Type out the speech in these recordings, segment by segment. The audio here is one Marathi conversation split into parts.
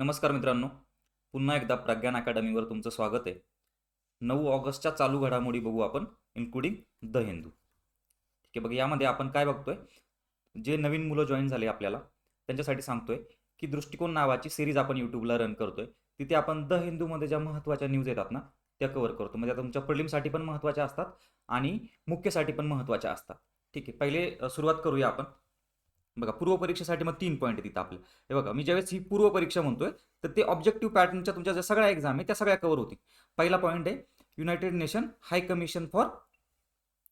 नमस्कार मित्रांनो. पुन्हा एकदा प्रज्ञान अकॅडमीवर तुमचं स्वागत आहे. नऊ ऑगस्टच्या चालू घडामोडी बघू आपण इन्क्लुडिंग द हिंदू ठीक आहे बघा यामध्ये आपण काय बघतोय? जे नवीन मुलं जॉईन झाले आपल्याला त्यांच्यासाठी सांगतोय की दृष्टिकोन नावाची सिरीज आपण यूट्यूबला रन करतोय. तिथे आपण द हिंदूमध्ये ज्या महत्त्वाच्या न्यूज येतात ना त्या कव्हर करतो. म्हणजे तुमच्या प्रिलिमसाठी पण महत्त्वाच्या असतात आणि मुख्यसाठी पण महत्त्वाच्या असतात. ठीक आहे पहिले सुरुवात करूया आपण. बघा पूर्व परीक्षेसाठी मग तीन पॉईंट तिथं आपलं. हे बघा मी ज्यावेळेस ही पूर्व परीक्षा म्हणतोय तर ते ऑब्जेक्टिव्ह पॅटर्नच्या तुमच्या ज्या सगळ्या एक्झाम आहे त्या सगळ्या कव्हर होतील. पहिला पॉईंट आहे United Nation high commission for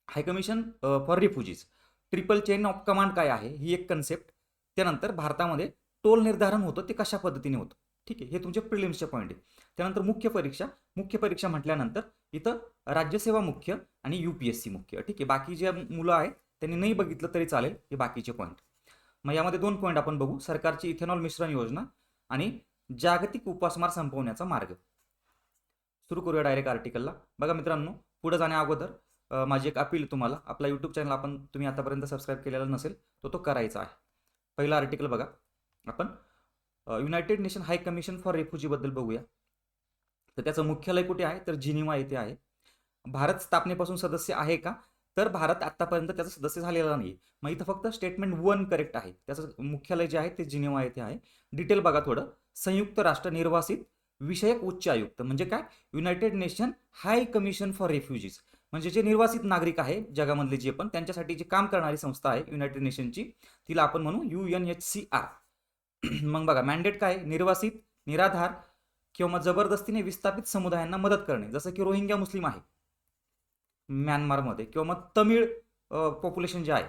high commission for refugees triple chain of command काय आहे? ही एक कन्सेप्ट त्यानंतर भारतामध्ये टोल निर्धारण होतं ते कशा पद्धतीने होतं? ठीक आहे हे तुमचे प्रिलिम्सचे पॉईंट आहे. त्यानंतर मुख्य परीक्षा. मुख्य परीक्षा म्हटल्यानंतर इथं राज्यसेवा मुख्य आणि यू पी एस सी मुख्य. ठीक आहे बाकी जे मुलं आहेत त्यांनी नाही बघितलं तरी चालेल हे बाकीचे पॉईंट मग यामध्ये दोन पॉईंट आपण बघू. सरकारची इथेनॉल मिश्रण योजना आणि जागतिक उपासमार संपवण्याचा मार्ग. सुरू करूया डायरेक्ट आर्टिकलला बघा मित्रांनो पुढे जाण्या अगोदर माझी एक अपील तुम्हाला. आपला यूट्यूब चॅनल आपण तुम्ही आतापर्यंत सबस्क्राईब केलेला नसेल तर तो करायचा आहे. पहिला आर्टिकल बघा. आपण United Nation high commission for रेफ्युजीबद्दल बघूया. तर त्याचं मुख्यालय कुठे आहे? तर जिनिवा येथे आहे. भारत स्थापनेपासून सदस्य आहे का? तर भारत आतापर्यंत त्याचा सदस्य झालेला नाही मग इथं फक्त स्टेटमेंट वन करेक्ट आहे. त्याचं मुख्यालय जे आहे ते जिनेवा येथे आहे. डिटेल बघा थोडं. संयुक्त राष्ट्र निर्वासित विषयक उच्च आयुक्त. म्हणजे काय? United Nation high commission for refugees म्हणजे जे निर्वासित नागरिक आहे जगामधले जे पण त्यांच्यासाठी जे काम करणारी संस्था आहे युनायटेड नेशनची तिला आपण म्हणू U N H C R मग बघा मॅन्डेट काय? निर्वासित निराधार किंवा जबरदस्तीने विस्थापित समुदायांना मदत करणे. जसं की रोहिंग्या मुस्लिम आहे. म्यानमारमध्ये किंवा मग तमिळ पॉप्युलेशन जे आहे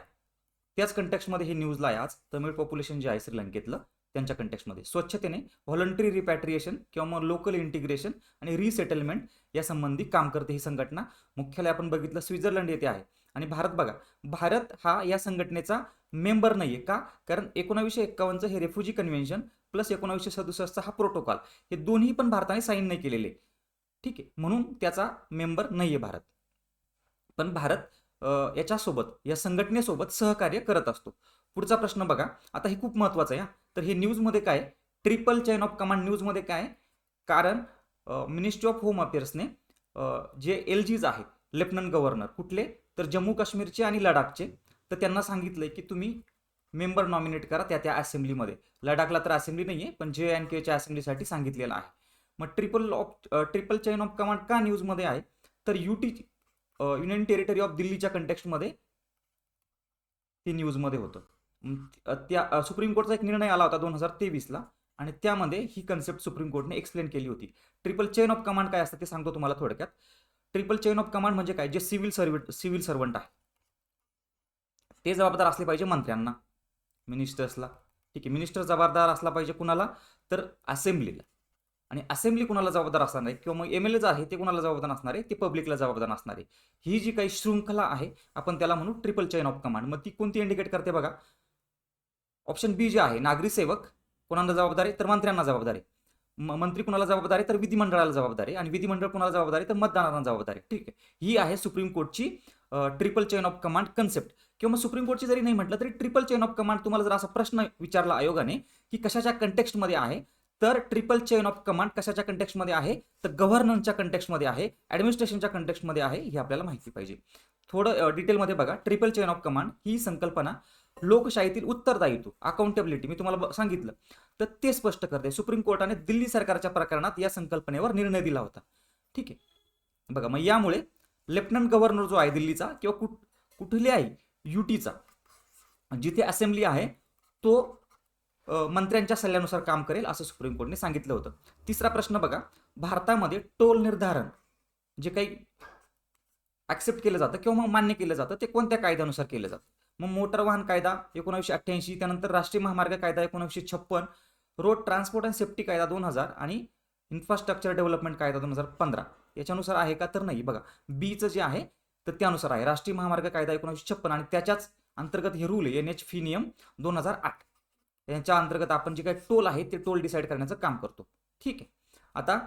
त्याच कंटेक्स्टमध्ये हे न्यूजला आहे आज. तमिळ पॉप्युलेशन जे आहे श्रीलंकेतलं त्यांच्या कंटेक्स्टमध्ये स्वच्छतेने व्हॉलंटरी रिपॅट्रिएशन किंवा मग लोकल इंटिग्रेशन आणि रिसेटलमेंट यासंबंधी काम करते ही संघटना. मुख्यालय आपण बघितलं स्वित्झर्लंड येथे आहे. आणि भारत बघा भारत हा या संघटनेचा मेंबर नाही आहे का? कारण एकोणावीसशे एक्कावन्नचं हे रेफ्युजी कन्व्हेन्शन प्लस एकोणावीसशे सदुसष्टचा हा प्रोटोकॉल हे दोन्ही पण भारताने साईन नाही केलेले. ठीक आहे. म्हणून त्याचा मेंबर नाही आहे भारत. पण भारत याच्यासोबत या संघटनेसोबत सहकार्य करत असतो. पुढचा प्रश्न बघा. आता हे खूप महत्त्वाचं आहे तर हे न्यूजमध्ये काय? ट्रिपल चेन ऑफ कमांड न्यूजमध्ये काय? आहे? कारण ministry of home अफेअर्सने J L जीज आहेत लेफ्टनंट गव्हर्नर कुठले? तर जम्मू काश्मीरचे आणि लडाखचे. तर त्यांना सांगितलं की तुम्ही मेंबर नॉमिनेट करा त्या त्या असेंब्लीमध्ये. लडाखला तर असेंब्ली नाही आहे पण जे एन केच्या असेंब्लीसाठी सांगितलेलं आहे. मग triple of triple chain of command का न्यूजमध्ये आहे? तर युटी युनियन टेरिटरी ऑफ दिल्लीच्या कंटेक्स्टमध्ये ते न्यूजमध्ये होतं. त्या सुप्रीम कोर्टचा एक निर्णय आला होता दोन हजार तेवीसला आणि त्यामध्ये ही कन्सेप्ट सुप्रीम कोर्टने एक्सप्लेन केली होती. ट्रिपल चेन ऑफ कमांड काय असतं ते सांगतो तुम्हाला थोडक्यात. ट्रिपल चेन ऑफ कमांड म्हणजे काय? जे सिव्हिल सर्विट सिव्हिल सर्वंट आहे. ते जबाबदार असले पाहिजे मंत्र्यांना मिनिस्टर्सला ठीक आहे मिनिस्टर जबाबदार असला पाहिजे कुणाला? तर असेंब्लीला आणि असेंब्ली कुणाला जबाबदार असणार आहे? किंवा मग एम एल एज आहे ते कुणाला जबाबदार असणार आहे? ते पब्लिकला जबाबदार असणार आहे. ही जी काही शृंखला आहे आपण त्याला म्हणू ट्रिपल चेन ऑफ कमांड मग ती कोणती इंडिकेट करते बघा? ऑप्शन बी जे आहे नागरी सेवक कोणाला जबाबदार आहे? तर मंत्र्यांना जबाबदार आहे. म- मंत्री कुणाला जबाबदार आहे? तर विधिमंडळाला जबाबदार आहे. आणि विधिमंडळ कुणाला जबाबदार आहे? तर मतदारांना जबाबदार आहे. ठीक आहे. ही आहे supreme कोर्टची triple chain of command concept किंवा मग सुप्रीम कोर्टची जरी नाही म्हटलं तरी ट्रिपल चेन ऑफ कमांड तुम्हाला जर असा प्रश्न विचारला आयोगाने की कशाच्या कंटेक्स्टमध्ये आहे? तर ट्रिपल चेन ऑफ कमांड कशाच्या कंटेक्स्टमध्ये आहे? तर गव्हर्नन्सच्या कंटेक्स्टमध्ये आहे ॲडमिनिस्ट्रेशनच्या कंटेक्स्टमध्ये आहे हे आपल्याला माहिती पाहिजे. थोडं डिटेलमध्ये बघा ट्रिपल चेन ऑफ कमांड ही संकल्पना लोकशाहीतील उत्तरदायित्व अकाउंटेबिलिटी मी तुम्हाला सांगितलं. तर ते स्पष्ट करते. सुप्रीम कोर्टाने दिल्ली सरकारच्या प्रकरणात या संकल्पनेवर निर्णय दिला होता. ठीक आहे. बघा मग यामुळे लेफ्टनंट गव्हर्नर जो आहे दिल्लीचा किंवा कुठ कुठल्याही युटीचा जिथे असेंब्ली आहे तो मंत्र्यांच्या सल्ल्यानुसार काम करेल असं सुप्रीम कोर्टने सांगितलं होतं. तिसरा प्रश्न बघा भारतामध्ये टोल निर्धारण जे काही ॲक्सेप्ट केलं जातं किंवा मग मान्य केलं जातं ते कोणत्या कायद्यानुसार केलं जातं? मग मोटर वाहन कायदा एकोणीसशे अठ्ठ्याऐंशी त्यानंतर राष्ट्रीय महामार्ग कायदा एकोणीसशे छप्पन रोड ट्रान्सपोर्ट अँड सेफ्टी कायदा दोन हजार आणि इन्फ्रास्ट्रक्चर डेव्हलपमेंट कायदा दोन हजार पंधरा. याच्यानुसार आहे का तर नाही. बघा बीचं जे आहे तर त्यानुसार आहे. राष्ट्रीय महामार्ग कायदा एकोणीसशे छप्पन आणि त्याच्याच अंतर्गत हे रूल एन एच फी नियम दोन हजार आठ. त्यांच्या अंतर्गत आपण जे काही टोल आहे ते टोल डिसाईड करण्याचं काम करतो. ठीक आहे. आता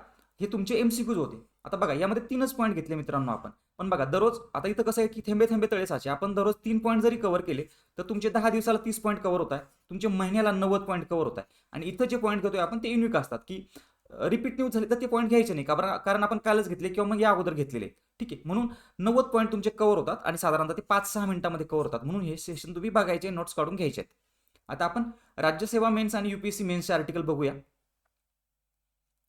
हे तुमचे एम सी क्यूज होते. आता बघा यामध्ये तीनच पॉईंट घेतले मित्रांनो आपण. पण बघा दररोज आता इथं कसं आहे की थेंबे थेंबे तळे साचे. आपण दररोज तीन पॉईंट जरी कव्हर केले तर तुमचे दहा दिवसाला तीस पॉईंट कव्हर होत आहे. तुमचे महिन्याला नव्वद पॉईंट कव्हर होत आहे. आणि इथं जे पॉईंट घेतोय आपण ते युनिक असतात की रिपीट न्यूज झाले तर ते पॉईंट घ्यायचे नाही. कारण कारण आपण कालच घेतले किंवा मग या अगोदर घेतलेले. ठीक आहे. म्हणून नव्वद पॉईंट तुमचे कव्हर होतात आणि साधारणतः ते पाच सहा मिनिटामध्ये कव्हर होतात. म्हणून हे सेशन तुम्ही बघायचे नोट्स काढून घ्यायचे आहेत. आता आपण राज्यसेवा मेन्स आणि युपीएससी मेन्सचे आर्टिकल बघूया.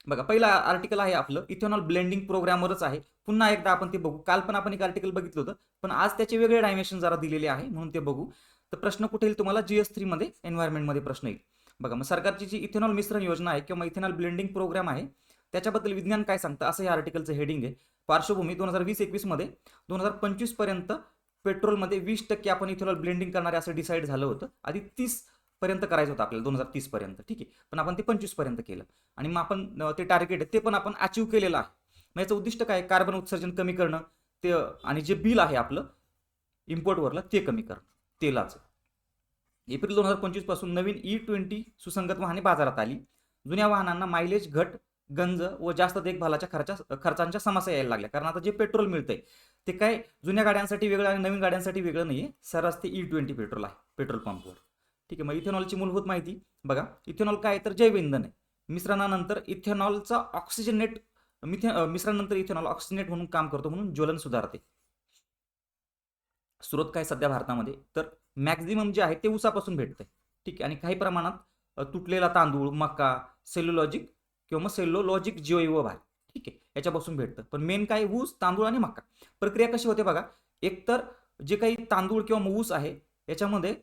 बघा पहिला आर्टिकल आहे आपलं इथेनॉल ब्लेंडिंग प्रोग्रामवरच आहे. पुन्हा एकदा आपण ते बघू. काल पण आपण एक आर्टिकल बघितलं होतं पण आज त्याचे वेगळे डायमेन्शन जरा दिलेले आहे म्हणून ते बघू. तर प्रश्न कुठे येईल तुम्हाला? जीएस थ्रीमध्ये एन्व्हायरमेंटमध्ये प्रश्न येईल. बघा मग सरकारची जी इथेनॉल मिश्रण योजना आहे किंवा इथेनॉल ब्लेंडिंग प्रोग्राम आहे त्याच्याबद्दल विज्ञान काय सांगतं? असं या आर्टिकलचं हेडिंग आहे. पार्श्वभूमी दोन हजार वीस एकवीसमध्ये दोन हजार पंचवीसपर्यंत पेट्रोलमध्ये वीस टक्के आपण इथेनॉल ब्लेंडिंग करणारे असं डिसाईड झालं होतं. आधी तीस पर्यंत करायचं होतं आपल्याला दोन हजार तीस पर्यंत ठीक आहे. पण आपण ते पंचवीसपर्यंत केलं. आणि मग आपण ते टार्गेट आहे ते पण आपण अचीव केलेलं आहे. मग याचं उद्दिष्ट काय कार्बन उत्सर्जन कमी करणं ते आणि जे बिल आहे आपलं इम्पोर्टवरलं ते कमी करणं तेलाचं. एप्रिल दोन हजार पंचवीसपासून नवीन e ई ट्वेंटी सुसंगत वाहने बाजारात आली. जुन्या वाहनांना मायलेज घट गंज व जास्त देखभालाच्या खर्चा खर्चांच्या समस्या यायला लागल्या. कारण आता जे पेट्रोल मिळतंय ते काय जुन्या गाड्यांसाठी वेगळं आणि नवीन गाड्यांसाठी वेगळं नाही e आहे सरस ते ई ट्वेंटी पेट्रोल आहे पेट्रोल पंपवर ठीक आहे मग इथेनॉलची मूलभूत माहिती बघा. इथेनॉल काय तर जैव इंधन आहे. मिश्रणानंतर इथेनॉलचा ऑक्सिजनेट मिथे मिश्रणानंतर इथेनॉल ऑक्सिजनेट म्हणून काम करतो म्हणून ज्वलन सुधारते. स्रोत काय सध्या भारतामध्ये? तर मॅक्झिमम जे आहे ते ऊसापासून भेटते ठीक आहे आणि काही प्रमाणात तुटलेला तांदूळ मका सेल्युलॉजिक किंवा मग सेल्युलॉजिक जैव भाग. ठीक आहे याच्यापासून भेटतं. पण मेन काय ऊस तांदूळ आणि मका. प्रक्रिया कशी होते बघा. एकतर जे काही तांदूळ किंवा मग ऊस आहे याच्यामध्ये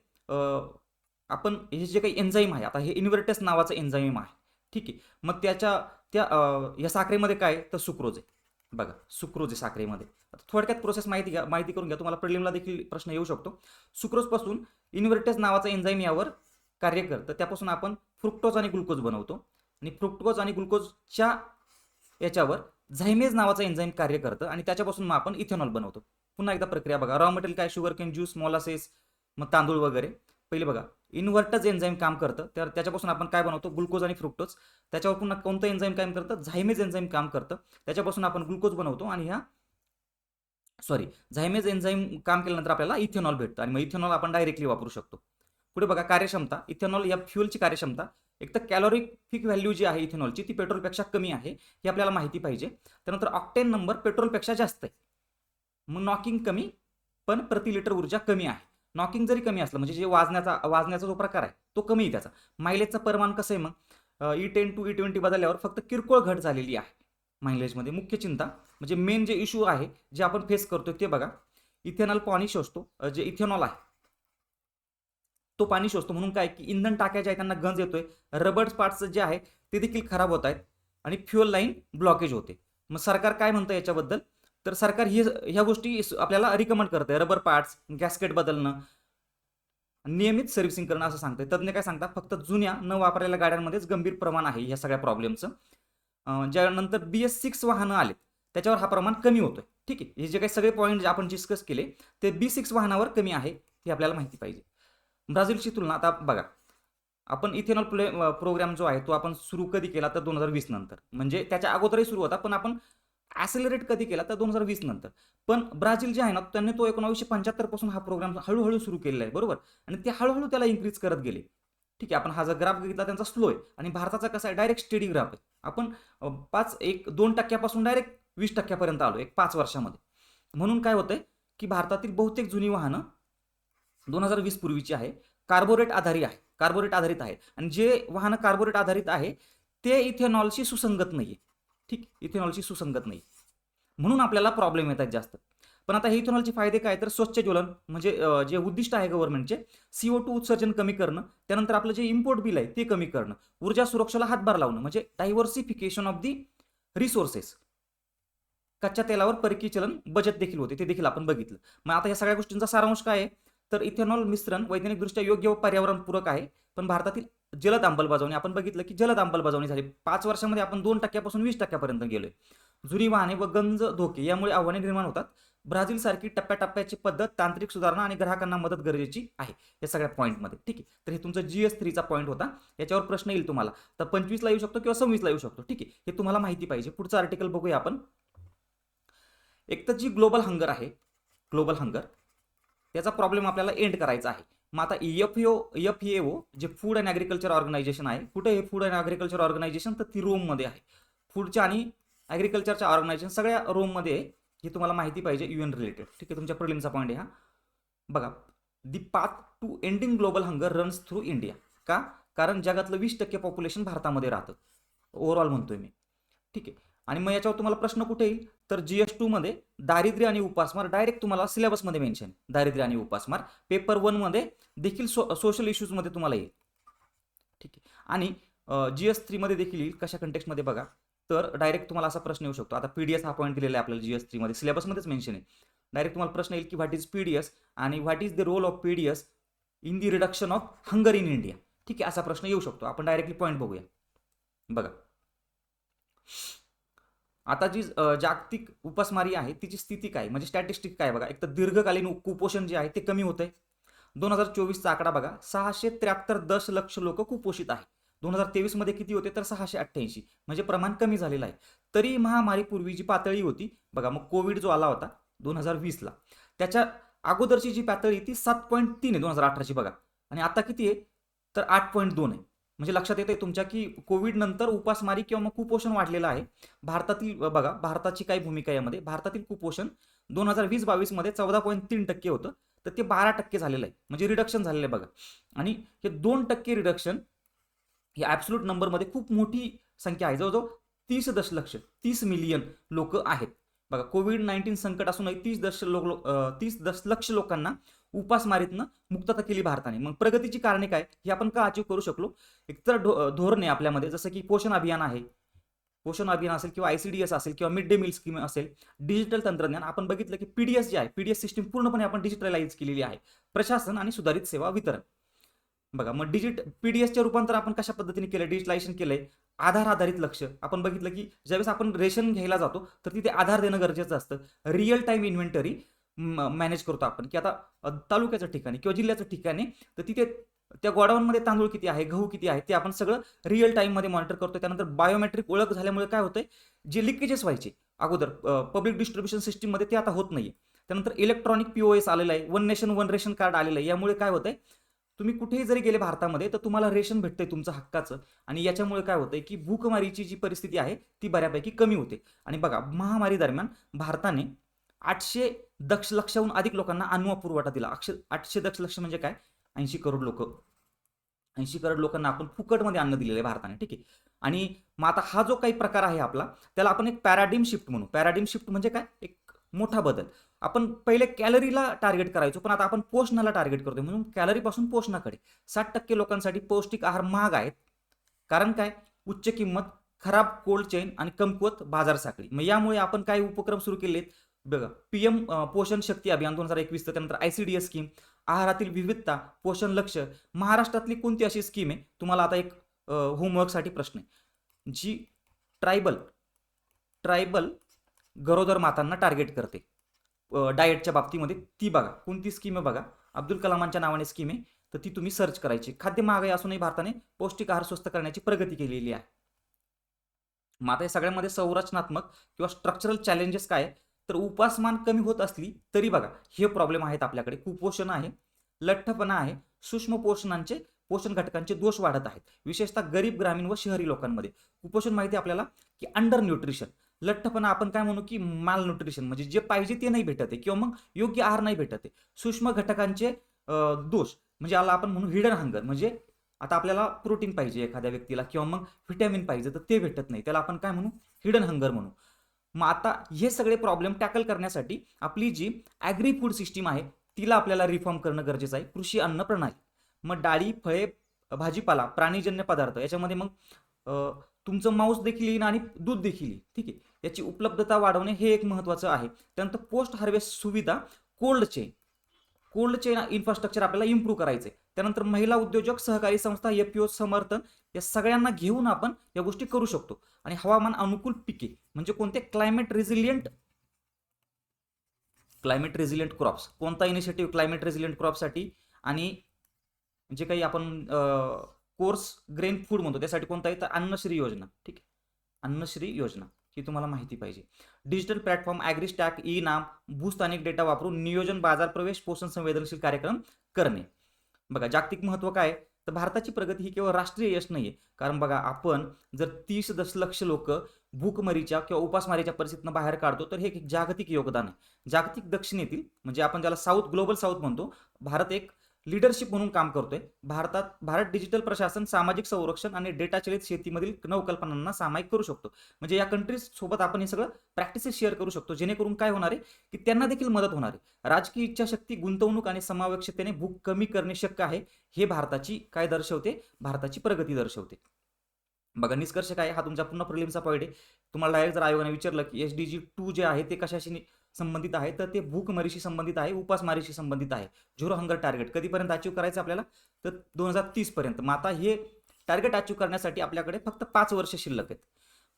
आपण हे जे काही एन्झाईम आहे आता हे इन्व्हर्टेस नावाचं एन्झाईम आहे. ठीक आहे. मग त्याच्या त्या या साखरेमध्ये काय तर सुक्रोज आहे. बघा सुक्रोज आहे साखरेमध्ये. आता थोडक्यात प्रोसेस माहिती घ्या माहिती करून घ्या. तुम्हाला प्रिलिमला देखील प्रश्न येऊ शकतो. सुक्रोजपासून इन्व्हर्टेस नावाचं एन्झाईम यावर कार्य करतं. त्यापासून आपण फ्रुक्टोज आणि ग्लुकोज बनवतो. आणि फ्रुक्टोज आणि ग्लुकोजच्या याच्यावर झायमेज नावाचं एन्झाईम कार्य करतं. आणि त्याच्यापासून मग आपण इथेनॉल बनवतो. पुन्हा एकदा प्रक्रिया बघा. रॉ मटेरियल काय? शुगर केन ज्यूस मोलासेस मग तांदूळ वगैरे. पहिले बघा इन्व्हर्टच एन्झाईम काम करतं. तर त्याच्यापासून आपण काय बनवतो? ग्लुकोज आणि फ्रुक्टोज त्याच्यावर पुन्हा कोणतं एन्झाईम काम करतं? झायमेज एन्झाईम काम करतं. त्याच्यापासून आपण ग्लुकोज बनवतो आणि ह्या सॉरी झायमेज एन्झाईम काम केल्यानंतर आपल्याला इथेनॉल भेटतं. आणि मग इथेनॉल आपण डायरेक्टली वापरू शकतो. पुढे बघा कार्यक्षमता. इथेनॉल या फ्युअलची कार्यक्षमता. एक तर कॅलोरिफिक व्हॅल्यू जी आहे इथेनॉलची ती पेट्रोलपेक्षा कमी आहे हे आपल्याला माहिती पाहिजे. त्यानंतर ऑक्टेन नंबर पेट्रोलपेक्षा जास्त आहे. मग नॉकिंग कमी पण प्रति लिटर ऊर्जा कमी आहे. नॉकिंग जरी कमी असलं म्हणजे जे वाजण्याचा वाजण्याचा जो प्रकार आहे तो कमी आहे त्याचा. मायलेजचं प्रमाण कसं आहे मग? E ten to E twenty बदलल्यावर फक्त किरकोळ घट झालेली आहे मायलेजमध्ये मुख्य चिंता म्हणजे मेन जे इश्यू आहे जे आपण फेस करतो ते बघा. इथेनॉल पाणी शोषतो जे इथेनॉल आहे तो पाणी शोषतो. म्हणून काय की इंधन टाकायचे आहे त्यांना गंज येतोय. रबर पार्ट्स जे आहे ते देखील खराब होत आहेत आणि फ्युअल लाईन ब्लॉकेज होते. मग सरकार काय म्हणतं याच्याबद्दल? तर सरकार ही ह्या गोष्टी आपल्याला रिकमेंड करते रबर पार्ट्स गॅस्केट बदलणं नियमित सर्व्हिसिंग करणं असं सांगतंय. तज्ज्ञ काय सांगतात? फक्त जुन्या न वापरलेल्या गाड्यांमध्येच गंभीर प्रमाण आहे या सगळ्या प्रॉब्लेमचं ज्यानंतर बी एस सिक्स वाहनं आलेत. त्याच्यावर हा प्रमाण कमी होतोय. ठीक आहे. हे जे काही सगळे पॉईंट आपण डिस्कस केले ते बी सिक्स वाहनावर कमी आहे हे आपल्याला माहिती पाहिजे. ब्राझीलची तुलना आता बघा. आपण इथेनॉल प्ले प्रोग्राम जो आहे तो आपण सुरू कधी केला? तर दोन हजार वीस नंतर. म्हणजे त्याच्या अगोदरही सुरू होता पण आपण ॲसेलरेट कधी केला? तर दोन हजार वीस नंतर. पण ब्राझील जे आहे ना त्यांनी तो एकोणावीसशे पंच्याहत्तरपासून हा प्रोग्राम हळूहळू सुरू केलेला आहे बरोबर? आणि ते हळूहळू त्याला इन्क्रीज करत गेले. ठीक आहे आपण हा जर ग्राफ बघितला त्यांचा स्लो आहे. आणि भारताचा कसा आहे डायरेक्ट स्टेडी ग्राफ आहे. आपण पाच एक दोन टक्क्यापासून डायरेक्ट वीस टक्क्यापर्यंत आलो एक पाच वर्षामध्ये. म्हणून काय होतंय की भारतातील बहुतेक जुनी वाहनं दोन हजार वीस पूर्वीची आहे. कार्बोरेट आधारित आहे. कार्बोरेट आधारित आहे. आणि जे वाहनं कार्बोरेट आधारित आहे ते इथेनॉलशी सुसंगत नाही आहे ठीक इथेनॉलची सुसंगत नाही. म्हणून आपल्याला प्रॉब्लेम येतात जास्त. पण आता हे इथेनॉलचे फायदे काय तर स्वच्छ ज्वलन म्हणजे जे उद्दिष्ट आहे गव्हर्नमेंटचे सीओ टू उत्सर्जन कमी करणं त्यानंतर आपलं जे इम्पोर्ट बिल आहे ते कमी करणं ऊर्जा सुरक्षेला हातभार लावणं म्हणजे डायव्हर्सिफिकेशन ऑफ दी रिसोर्सेस कच्च्या तेलावर परकीय चलन बचत देखील होते ते देखील आपण बघितलं. मग आता या सगळ्या गोष्टींचा सारांश काय आहे? तर इथेनॉल मिश्रण वैज्ञानिकदृष्ट्या योग्य व पर्यावरणपूरक आहे पण भारतातील जलद अंमलबजावणी आपण बघितलं की जलद अंमलबजावणी झाली. पाच वर्षामध्ये आपण दोन टक्क्यापासून वीस टक्क्यापर्यंत गेलोय. जुनी वाहने व गंज धोके यामुळे आव्हाने निर्माण होतात. ब्राझील सारखी टप्प्याटप्प्याची पद्धत तांत्रिक सुधारणा आणि ग्राहकांना मदत गरजेची आहे या सगळ्या पॉईंटमध्ये ठीक आहे? तर हे तुमचं जी एस थ्रीचा पॉईंट होता. याच्यावर प्रश्न येईल तुम्हाला. तर पंचवीसला येऊ शकतो किंवा सव्वीसला येऊ शकतो. ठीक आहे? हे तुम्हाला माहिती पाहिजे. पुढचं आर्टिकल बघूया आपण. एक तर जी ग्लोबल हंगर आहे ग्लोबल हंगर त्याचा प्रॉब्लेम आपल्याला एंड करायचा आहे. मग आता एफ ओ एफ ए ओ जे फूड अँड ॲग्रिकल्चर ऑर्गनायझेशन आहे कुठे हे फूड अँड ॲग्रिकल्चर ऑर्गनायझेशन तर ती रोममध्ये आहे. फूडच्या आणि ॲग्रिकल्चरच्या ऑर्गनायझेशन सगळ्या रोममध्ये आहे. हे तुम्हाला माहिती पाहिजे यू एन रिलेटेड ठीक आहे तुमच्या प्रिलिमचा पॉईंट आहे हा. बघा the path to ending global hunger runs through India का? कारण जगातलं वीस टक्के पॉप्युलेशन भारतामध्ये राहतं. ओव्हरऑल म्हणतोय मी. ठीक आहे. आणि मग याच्यावर तुम्हाला प्रश्न कुठे येईल? तर जी एस टूमध्ये दारिद्र्य आणि उपासमार डायरेक्ट तुम्हाला सिलेबसमध्ये मेन्शन दारिद्र्य आणि उपासमार. पेपर वनमध्ये देखील सो सोशल इश्यूजमध्ये तुम्हाला येईल. ठीक आहे. आणि जी एस थ्रीमध्ये देखील येईल. कशा कंटेक्समध्ये बघा? तर डायरेक्ट तुम्हाला असा प्रश्न येऊ शकतो. आता पी डी एस हा पॉईंट दिलेला आहे आपल्याला जी एस थ्रीमध्ये सिलेबसमध्येच मेन्शन आहे. डायरेक्ट तुम्हाला प्रश्न येईल की what is P D S आणि what is the role of P D S in the reduction of hunger in India ठीक आहे. असा प्रश्न येऊ शकतो. आपण डायरेक्टली पॉईंट बघूया. बघा. आता जी जागतिक उपासमारी आहे तिची स्थिती काय? म्हणजे स्टॅटिस्टिक काय बघा? एक तर दीर्घकालीन कुपोषण जे आहे ते कमी होत आहे दोन हजार चोवीसचा आकडा बघा. सहाशे त्र्याहत्तर दशलक्ष लोक कुपोषित आहे दोन हजार तेवीसमध्ये किती होते? तर सहाशे अठ्ठ्याऐंशी. म्हणजे प्रमाण कमी झालेलं आहे. तरी महामारीपूर्वी जी पातळी होती बघा मग कोविड जो आला होता दोन हजार वीसला त्याच्या अगोदरची जी पातळी ती सात पॉईंट तीन आहे दोन हजार अठराची बघा. आणि आता किती आहे? तर आठ पॉईंट दोन आहे. म्हणजे लक्षात येते तुमच्या की कोविड नंतर उपासमारी किंवा मग कुपोषण वाढलेलं आहे. भारतातील बघा भारताची काय भूमिका यामध्ये भारतातील कुपोषण दोन हजार वीस बावीसमध्ये चौदा पॉईंट तीन टक्के होतं. तर ते बारा टक्के झालेलं आहे. म्हणजे रिडक्शन झालेलं आहे बघा. आणि हे दोन टक्के रिडक्शन हे ॲब्सोल्यूट नंबरमध्ये खूप मोठी संख्या आहे. जवळजवळ तीस दशलक्ष तीस मिलियन लोक आहेत. बघा कोविड नाईन्टीन संकट असूनही तीस दश लोक तीस दशलक्ष लोकांना उपासमारीतनं मुक्तता केली भारताने. मग प्रगतीची कारणे काय? हे आपण का अचीव करू शकलो? एकतर धोरणे आपल्यामध्ये जसं की पोषण अभियान आहे. पोषण अभियान असेल किंवा आयसीडीएस असेल किंवा मिड डे मील स्कीम असेल डिजिटल तंत्रज्ञान आपण बघितलं की पीडीएस जे आहे पीडीएस सिस्टीम पूर्णपणे आपण डिजिटलाइज केलेली आहे. प्रशासन आणि सुधारित सेवा वितरण. बघा मग डिजिट पी रूपांतर आपण कशा पद्धतीने केलं? डिजिटलायझेशन केलंय. आधार आधारित लक्ष. आपण बघितलं की ज्यावेळेस आपण रेशन घ्यायला जातो तर तिथे आधार देणं गरजेचं असतं. रिअल टाईम इन्व्हेंटरी मॅनेज करतो आपण. की आता तालुक्याचं तालुक्याच्या ठिकाणी किंवा जिल्ह्याच्या ठिकाणी तर तिथे त्या गोडाऊनमध्ये तांदूळ किती आहे गहू किती आहे ते आपण सगळं रिअल टाईममध्ये मॉनिटर करतो. त्यानंतर बायोमेट्रिक ओळख झाल्यामुळे काय होतंय जे लिकेजेस व्हायचे अगोदर पब्लिक डिस्ट्रीब्युशन सिस्टीममध्ये ते आता होत नाही त्यानंतर इलेक्ट्रॉनिक पीओएस आलेलं आहे one nation one ration card आलेलं आहे. यामुळे काय होतंय तुम्ही कुठेही जरी गेले भारतामध्ये तर तुम्हाला रेशन भेटतंय तुमचं हक्काचं. आणि याच्यामुळे काय होतंय की भूकमारीची जी परिस्थिती आहे ती बऱ्यापैकी कमी होते. आणि बघा महामारी दरम्यान भारताने आठशे दशलक्षाहून अधिक लोकांना अन्न पुरवठा दिला. अक्ष आठशे दशलक्ष म्हणजे काय? ऐंशी करोड लोक. ऐंशी करोड लोकांना आपण फुकटमध्ये अन्न दिलेलं आहे भारताने ठीक आहे? आणि मग आता हा जो काही प्रकार आहे आपला त्याला आपण एक पॅराडिम शिफ्ट म्हणू. पॅराडिम शिफ्ट म्हणजे काय? एक मोठा बदल. आपण पहिले कॅलरीला टार्गेट करायचो पण आता आपण पोषणाला टार्गेट करतोय. म्हणून कॅलरीपासून पोषणाकडे. साठ टक्के लोकांसाठी पौष्टिक आहार महाग आहेत. कारण काय? उच्च किंमत खराब कोल्ड चेन आणि कमकुवत बाजार साखळी. मग यामुळे आपण काय उपक्रम सुरू केले आहेत बघा पीएम पोषण शक्ती अभियान दोन हजार एकवीस त्यानंतर I C D S scheme आहारातील विविधता पोषण लक्ष महाराष्ट्रातली कोणती अशी स्कीम आहे? तुम्हाला आता एक होमवर्कसाठी प्रश्न आहे. जी ट्रायबल ट्रायबल गरोदर मातांना टार्गेट करते. डाएटच्या बाबतीमध्ये ती बघा. कोणती स्कीम आहे बघा? अब्दुल कलामांच्या नावाने स्कीम आहे. तर ती तुम्ही सर्च करायची. खाद्य महागाई असूनही भारताने पौष्टिक आहार स्वस्त करण्याची प्रगती केलेली आहे. माता या सगळ्यामध्ये संरचनात्मक किंवा स्ट्रक्चरल चॅलेंजेस काय तर उपासमान कमी होत असली तरी बघा हे प्रॉब्लेम आहेत आपल्याकडे. कुपोषण आहे लठ्ठपणा आहे सूक्ष्म पोषणांचे पोषण घटकांचे दोष वाढत आहेत. विशेषतः गरीब ग्रामीण व शहरी लोकांमध्ये. कुपोषण माहिती आपल्याला की अंडर न्यूट्रिशन लठ्ठपणा आपण काय म्हणू की माल न्यूट्रिशन म्हणजे जे पाहिजे ते नाही भेटत आहे किंवा मग योग्य आहार नाही भेटत आहे. सूक्ष्म घटकांचे दोष म्हणजे याला आपण म्हणू हिडन हंगर म्हणजे आता आपल्याला प्रोटीन पाहिजे एखाद्या व्यक्तीला किंवा मग व्हिटॅमिन पाहिजे तर ते भेटत नाही. त्याला आपण काय म्हणू? हिडन हंगर म्हणू. मग आता हे सगळे प्रॉब्लेम टॅकल करण्यासाठी आपली जी ॲग्री फूड सिस्टीम आहे तिला आपल्याला रिफॉर्म करणं गरजेचं आहे. कृषी अन्न प्रणाली. मग डाळी फळे भाजीपाला प्राणीजन्य पदार्थ याच्यामध्ये मग तुमचं मांस देखील येईल आणि दूध देखील येईल ठीक आहे? याची उपलब्धता वाढवणे हे एक महत्त्वाचं आहे. त्यानंतर पोस्ट हार्वेस्ट सुविधा cold chain cold chain infrastructure आपल्याला इम्प्रूव्ह करायचं आहे. त्यानंतर महिला उद्योजक सहकारी संस्था एफ पी ओ समर्थन या सगळ्यांना घेऊन आपण या गोष्टी करू शकतो. आणि हवामान अनुकूल पिके म्हणजे कोणते? Climate resilient climate resilient crops कोणता इनिशिएटिव्ह क्लायमेट रेझिलियंट क्रॉपसाठी आणि जे काही आपण कोर्स ग्रेन फूड म्हणतो त्यासाठी कोणता आहे? तर अन्नश्री योजना. ठीक आहे? अन्नश्री योजना ही तुम्हाला माहिती पाहिजे. डिजिटल प्लॅटफॉर्म ॲग्रिस्टॅक ई नाम भूस्थानिक डेटा वापरून नियोजन बाजार प्रवेश पोषण संवेदनशील कार्यक्रम करणे. बघा जागतिक महत्त्व काय तर भारताची प्रगती ही केवळ राष्ट्रीय यश नाही आहे कारण बघा आपण जर तीस दशलक्ष लोक भूकमरीच्या किंवा उपासमारीच्या परिस्थितीनं बाहेर काढतो तर हे एक जागतिक योगदान आहे. जागतिक दक्षिणेतील म्हणजे आपण ज्याला साऊथ ग्लोबल साऊथ म्हणतो भारत एक लिडरशिप म्हणून काम करतोय. भारतात भारत डिजिटल प्रशासन सामाजिक संरक्षण आणि डेटा चलित शेतीमधील नवकल्पनांना सामायिक करू शकतो. म्हणजे या कंट्रीज सोबत आपण हे सगळं प्रॅक्टिसेस शेअर करू शकतो. जेणेकरून काय होणार आहे? की त्यांना देखील मदत होणार आहे. राजकीय इच्छाशक्ती गुंतवणूक आणि समावेशतेने भूक कमी करणे शक्य आहे हे भारताची काय दर्शवते? भारताची प्रगती दर्शवते. बघा निष्कर्ष काय हा तुमचा पूर्ण प्रिलिमचा पॉईंट आहे. तुम्हाला डायरेक्ट जर आयोगाने विचारलं की एस डी जी टू जे आहे ते कशाशी संबंधित आहे तर ते भूकमरीशी संबंधित आहे उपासमारीशी संबंधित आहे. झिरो हंगर टार्गेट कधीपर्यंत अचीव करायचं आपल्याला? तर दोन हजार तीसपर्यंत मग आता हे टार्गेट अचीव करण्यासाठी आपल्याकडे फक्त पाच वर्ष शिल्लक आहेत.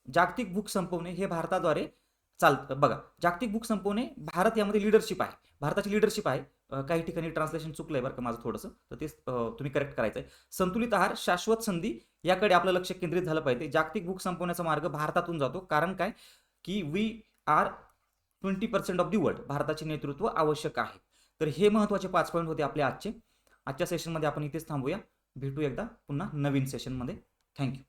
जागतिक भूक संपवणे हे भारताद्वारे चालतं बघा जागतिक भूक संपवणे भारत यामध्ये लिडरशिप आहे. भारताची लिडरशिप आहे. काही ठिकाणी ट्रान्सलेशन चुकलं आहे बरं का माझं थोडंसं तर ते तुम्ही करेक्ट करायचं आहे संतुलित आहार शाश्वत संधी याकडे आपलं लक्ष केंद्रित झालं पाहिजे. जागतिक भूक संपवण्याचा मार्ग भारतातून जातो. कारण काय? की we are twenty percent of the world भारताचे नेतृत्व आवश्यक आहे. तर हे महत्त्वाचे पाच पॉईंट होते आपले आजचे. आजच्या सेशनमध्ये आपण इथेच थांबूया. भेटू एकदा पुन्हा नवीन सेशनमध्ये थँक्यू